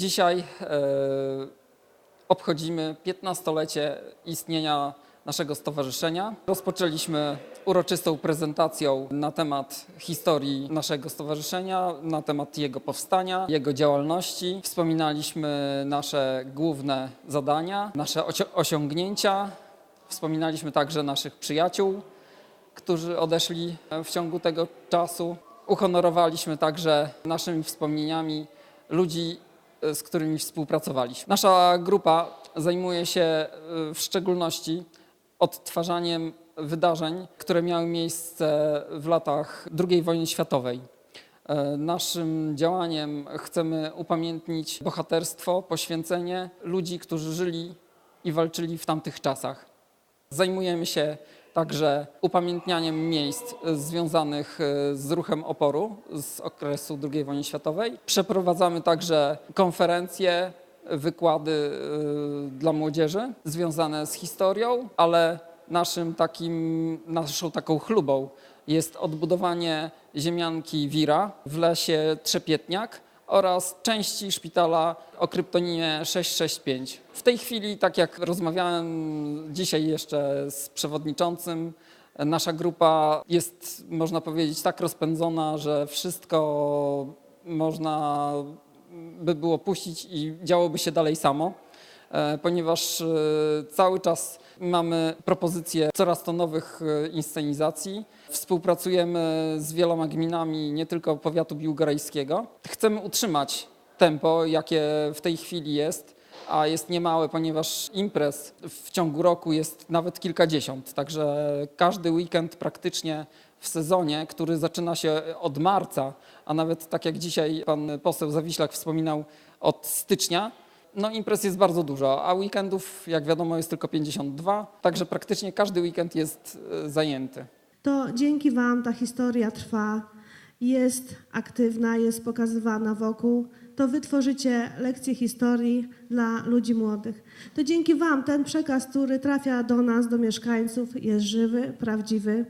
Dzisiaj e, obchodzimy 15-lecie istnienia naszego stowarzyszenia. Rozpoczęliśmy uroczystą prezentacją na temat historii naszego stowarzyszenia, na temat jego powstania, jego działalności. Wspominaliśmy nasze główne zadania, nasze osi- osiągnięcia. Wspominaliśmy także naszych przyjaciół, którzy odeszli w ciągu tego czasu. Uhonorowaliśmy także naszymi wspomnieniami ludzi, e, z którymi współpracowaliśmy. Nasza grupa zajmuje się e, w szczególności odtwarzaniem wydarzeń, które miały miejsce w latach II wojny światowej. E, Naszym działaniem chcemy upamiętnić bohaterstwo, poświęcenie ludzi, którzy żyli i walczyli w tamtych czasach. Zajmujemy się także upamiętnianiem miejsc e, związanych e, z ruchem oporu z okresu II wojny światowej. Przeprowadzamy także konferencje, wykłady e, dla młodzieży związane z historią, ale naszym takim, naszą taką chlubą jest odbudowanie ziemianki Wira w lesie Trzepietniak oraz części szpitala o kryptonimie 665. W tej chwili, tak jak rozmawiałem dzisiaj jeszcze z przewodniczącym, nasza grupa jest, można powiedzieć, tak rozpędzona, że wszystko można by było puścić i działoby się dalej samo, ponieważ e, cały czas mamy propozycje coraz to nowych e, inscenizacji. Współpracujemy z wieloma gminami, nie tylko powiatu biłgorajskiego. Chcemy utrzymać tempo, jakie w tej chwili jest, a jest niemałe, ponieważ imprez w ciągu roku jest nawet kilkadziesiąt. Także każdy weekend praktycznie w sezonie, który zaczyna się od marca, a nawet tak jak dzisiaj pan poseł Zawiślak wspominał, od stycznia, no imprez jest bardzo dużo, a weekendów, jak wiadomo, jest tylko 52, także praktycznie każdy weekend jest e, zajęty. to dzięki Wam ta historia trwa, jest aktywna, jest pokazywana wokół. To Wy tworzycie lekcje historii dla ludzi młodych. To dzięki Wam ten przekaz, który trafia do nas, do mieszkańców, jest żywy, prawdziwy,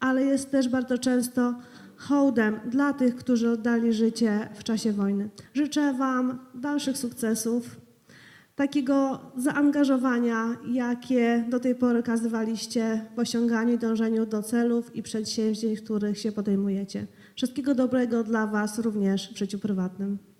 ale jest też bardzo często hołdem dla tych, którzy oddali życie w czasie wojny. Życzę Wam dalszych sukcesów, takiego zaangażowania, jakie do tej pory okazywaliście w osiąganiu i dążeniu do celów i przedsięwzięć, których się podejmujecie. Wszystkiego dobrego dla Was również w życiu prywatnym.